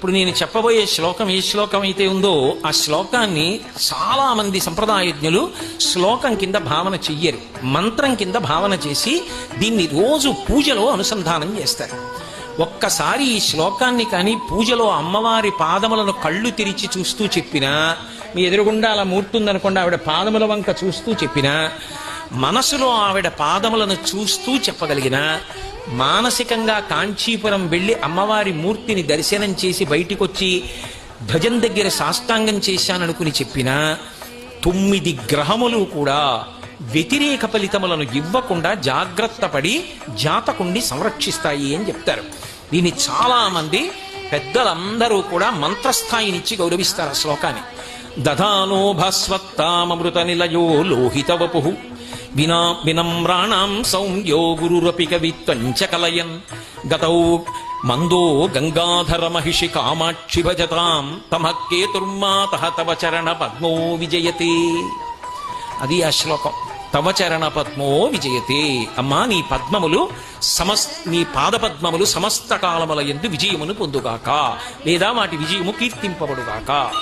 ఇప్పుడు నేను చెప్పబోయే శ్లోకం ఏ శ్లోకం అయితే ఉందో ఆ శ్లోకాన్ని చాలా మంది సంప్రదాయజ్ఞులు శ్లోకం కింద భావన చెయ్యరు. మంత్రం కింద భావన చేసి దీన్ని రోజు పూజలో అనుసంధానం చేస్తారు. ఒక్కసారి ఈ శ్లోకాన్ని కానీ పూజలో అమ్మవారి పాదములను కళ్ళు తెరిచి చూస్తూ చెప్పినా మీ ఎదురుగుండా అలా మూర్తుందనుకోండి ఆవిడ పాదముల వంక చూస్తూ చెప్పినా మనసులో ఆవిడ పాదములను చూస్తూ చెప్పగలిగిన మానసికంగా కాంచీపురం వెళ్ళి అమ్మవారి మూర్తిని దర్శనం చేసి బయటికొచ్చి ధ్వజం దగ్గర సాష్టాంగం చేశాననుకుని చెప్పిన తొమ్మిది గ్రహములు కూడా వ్యతిరేక ఫలితములను ఇవ్వకుండా జాగ్రత్త పడి జాతకుణ్ణి సంరక్షిస్తాయి అని చెప్తారు. దీన్ని చాలా మంది పెద్దలందరూ కూడా మంత్రస్థాయినిచ్చి గౌరవిస్తారు ఆ శ్లోకాన్ని. దధానో నిలయో లోహిత వపు వినా వినమ్రాణాం సౌమ్యో గురురపి కవిత్వంచ కలయన్ గతౌ మందో గంగాధర మహిషి కామాక్షి భజతాం తమ కేతుర్మాత తవ చరణ పద్మో విజయతే అది ఆ శ్లోకం. తవ చరణ పద్మో విజయతే। అమ్మా నీ పద్మములు సమస్ నీ పాదపద్మములు సమస్త కాలముల ఎందు విజయమును పొందుగాక లేదా వాటి విజయము కీర్తింపబడుగాక।